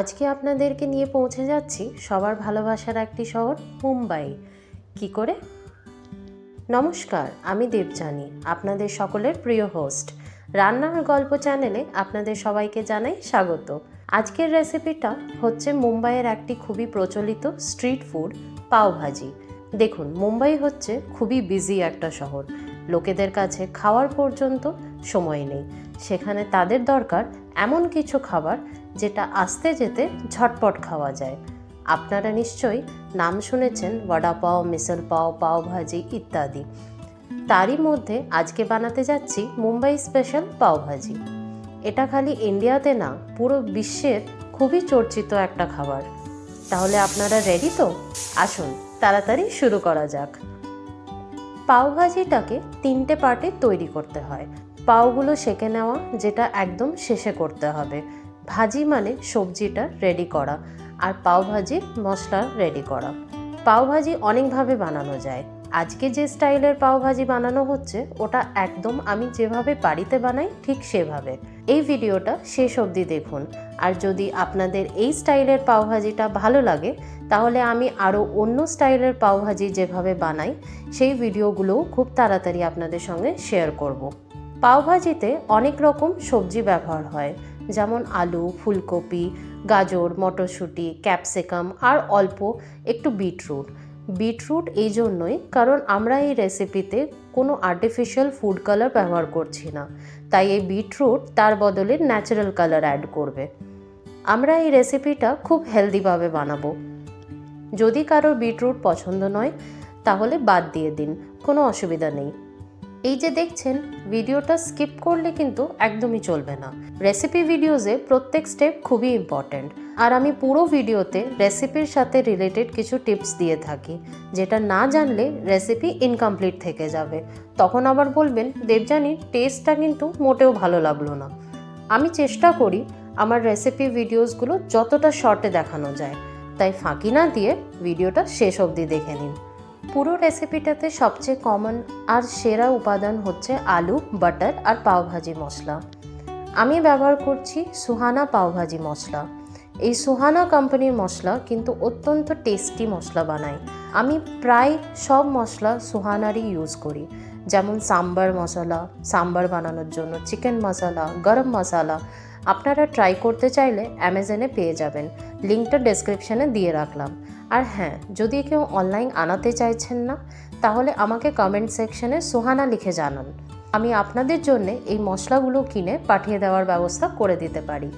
আজকে আপনাদেরকে নিয়ে পৌঁছে যাচ্ছি সবার ভালোবাসার একটি শহর, মুম্বাই। কি করে? নমস্কার, আমি দেবজানি আপনাদের সকলের প্রিয় হোস্ট রান্নার গল্প চ্যানেলে আপনাদের সবাইকে জানাই স্বাগত। আজকের রেসিপিটা হচ্ছে মুম্বাইয়ের একটি খুবই প্রচলিত স্ট্রিট ফুড পাওভাজি দেখুন, মুম্বাই হচ্ছে খুবই বিজি একটা শহর। লোকেদের কাছে খাওয়ার পর্যন্ত সময় নেই। সেখানে তাদের দরকার এমন কিছু খাবার যেটা আসতে যেতে ঝটপট খাওয়া যায়। আপনারা নিশ্চয়ই নাম শুনেছেন বড়া পাও, মিসল পাও পাও ভাজি ইত্যাদি। তারই মধ্যে আজকে বানাতে যাচ্ছি মুম্বাই স্পেশাল পাও ভাজি। এটা খালি ইন্ডিয়াতে না, পুরো বিশ্বের খুবই চর্চিত একটা খাবার। তাহলে আপনারা রেডি তো? আসুন, তাড়াতাড়ি শুরু করা যাক। পাওভাজিটাকে তিনটে পার্টে তৈরি করতে হয়। পাওগুলো সেঁকে নেওয়া, যেটা একদম শেষে করতে হবে। ভাজি মানে সবজিটা রেডি করা আর পাওভাজির মশলা রেডি করা। পাওভাজি অনেকভাবে বানানো যায়। আজকে যে স্টাইলের পাওভাজি বানানো হচ্ছে, ওটা একদম আমি যেভাবে বাড়িতে বানাই, ঠিক সেভাবে। এই ভিডিওটা শেষ অবধি দেখুন। আর যদি আপনাদের এই স্টাইলের পাওভাজিটা ভালো লাগে, তাহলে আমি আরও অন্য স্টাইলের পাওভাজি যেভাবে বানাই, সেই ভিডিওগুলোও খুব তাড়াতাড়ি আপনাদের সঙ্গে শেয়ার করব। পাওভাজিতে অনেক রকম সবজি ব্যবহার হয়, যেমন আলু, ফুলকপি, গাজর, মটরশুঁটি, ক্যাপসিকাম আর অল্প একটু বিটরুট। বিটরুট এই জন্যই কারণ আমরা এই রেসিপিতে কোনো আর্টিফিশিয়াল ফুড কালার ব্যবহার করছি না, তাই এই বিটরুট তার বদলে ন্যাচারাল কালার অ্যাড করবে। আমরা এই রেসিপিটা খুব হেলদিভাবে বানাবো। যদি কারোর বিটরুট পছন্দ নয়, তাহলে বাদ দিয়ে দিন, কোনো অসুবিধা নেই। এই যে দেখছেন, ভিডিওটা স্কিপ করলে কিন্তু একদমই চলবে না। রেসিপি ভিডিওসে প্রত্যেক স্টেপ খুবই ইম্পর্ট্যান্ট আর আমি পুরো ভিডিওতে রেসিপির সাথে রিলেটেড কিছু টিপস দিয়ে থাকি, যেটা না জানলে রেসিপি ইনকমপ্লিট থেকে যাবে। তখন আবার বলবেন দেবজানির টেস্টটা কিন্তু মোটেও ভালো লাগল না। আমি চেষ্টা করি আমার রেসিপি ভিডিওসগুলো যতটা শর্টে দেখানো যায়। তাই ফাঁকি না দিয়ে ভিডিওটা শেষ অবধি দেখে নিন। পুরো রেসিপিটাতে সবচেয়ে কমন আর সেরা উপাদান হচ্ছে আলু বাটার আর পাওভাজি মশলা। আমি ব্যবহার করছি সুহানা পাওভাজি মশলা। এই সুহানা কোম্পানির মশলা কিন্তু অত্যন্ত টেস্টি মশলা বানায়। আমি প্রায় সব মশলা সুহানারই ইউজ করি। যেমন সাম্বার মশলা, সাম্বার বানানোর জন্য চিকেন মশলা গরম মশলা আপনারা ট্রাই করতে চাইলে অ্যামাজনে পেয়ে যাবেন। লিঙ্কটা ডেসক্রিপশানে দিয়ে রাখলাম। আর হ্যাঁ যদি কেউ অনলাইন আনাতে চাইছেন না, তাহলে আমাকে কমেন্ট সেকশনে সোহানা লিখে জানান। আমি আপনাদের জন্য এই মশলাগুলো কিনে পাঠিয়ে দেওয়ার ব্যবস্থা করে দিতে পারি।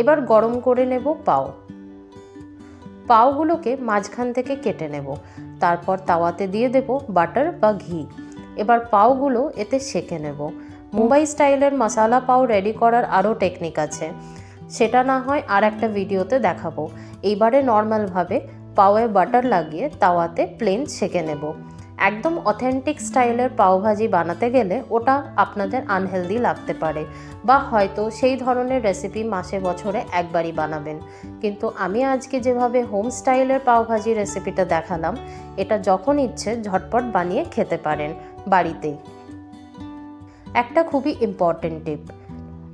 এবার গরম করে নেব পাও। পাওগুলোকে মাঝখান থেকে কেটে নেব। তারপর তাওয়াতে দিয়ে দেব বাটার বা ঘি। এবার পাওগুলো এতে সেকে নেব। মুম্বাই স্টাইলের মশালা পাও রেডি করার আরও টেকনিক আছে। সেটা না হয় আর একটা ভিডিওতে দেখাবো। এইবারে নর্মালভাবে পাওয়ে বাটার লাগিয়ে তাওয়াতে প্লেন সেকে নেব। একদম অথেন্টিক স্টাইলের পাওভাজি বানাতে গেলে ওটা আপনাদের আনহেলদি লাগতে পারে। বা হয়তো সেই ধরনের রেসিপি মাসে বছরে একবারই বানাবেন। কিন্তু আমি আজকে যেভাবে হোম স্টাইলের পাওভাজি রেসিপিটা দেখালাম, এটা যখন ইচ্ছে ঝটপট বানিয়ে খেতে পারেন বাড়িতেই। একটা খুবই ইম্পর্টেন্ট টিপ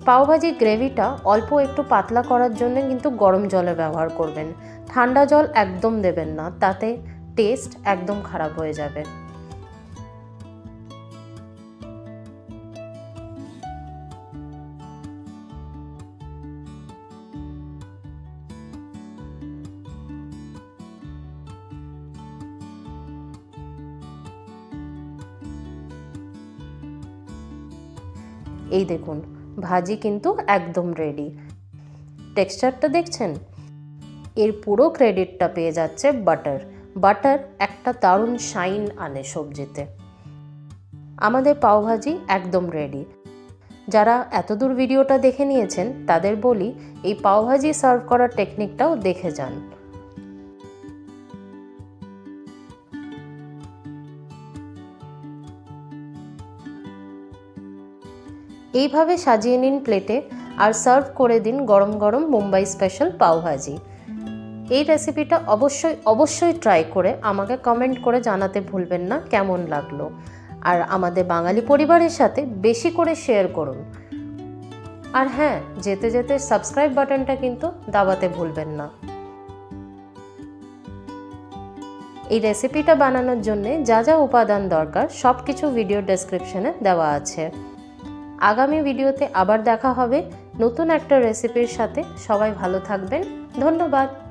পাওভাজির গ্রেভিটা অল্প একটু পাতলা করার জন্য কিন্তু গরম জলে ব্যবহার করবেন। ঠান্ডা জল একদম দেবেন না, তাতে টেস্ট একদম খারাপ হয়ে যাবে। এই দেখুন, ভাজি কিন্তু একদম রেডি টেক্সচারটা দেখছেন? এর পুরো ক্রেডিটটা পেয়ে যাচ্ছে বাটার বাটার একটা দারুণ শাইন আনে সবজিতে। আমাদের পাওভাজি একদম রেডি যারা এতদূর ভিডিওটা দেখে নিয়েছেন, তাদের বলি এই পাওভাজি সার্ভ করার টেকনিকটাও দেখে যান। এইভাবে সাজিয়ে নিন প্লেটে আর সার্ভ করে দিন গরম গরম মুম্বাই স্পেশাল পাওভাজি এই রেসিপিটা অবশ্যই অবশ্যই ট্রাই করে আমাকে কমেন্ট করে জানাতে ভুলবেন না কেমন লাগল। আর আমাদের বাঙালি পরিবারের সাথে বেশি করে শেয়ার করুন। আর হ্যাঁ যেতে যেতে সাবস্ক্রাইব বাটনটা কিন্তু দাবাতে ভুলবেন না। এই রেসিপিটা বানানোর জন্যে যা যা উপাদান দরকার সব কিছু ভিডিও ডেসক্রিপশনে দেওয়া আছে। আগামী ভিডিওতে আবার দেখা হবে নতুন একটা রেসিপির সাথে। সবাই ভালো থাকবেন। ধন্যবাদ।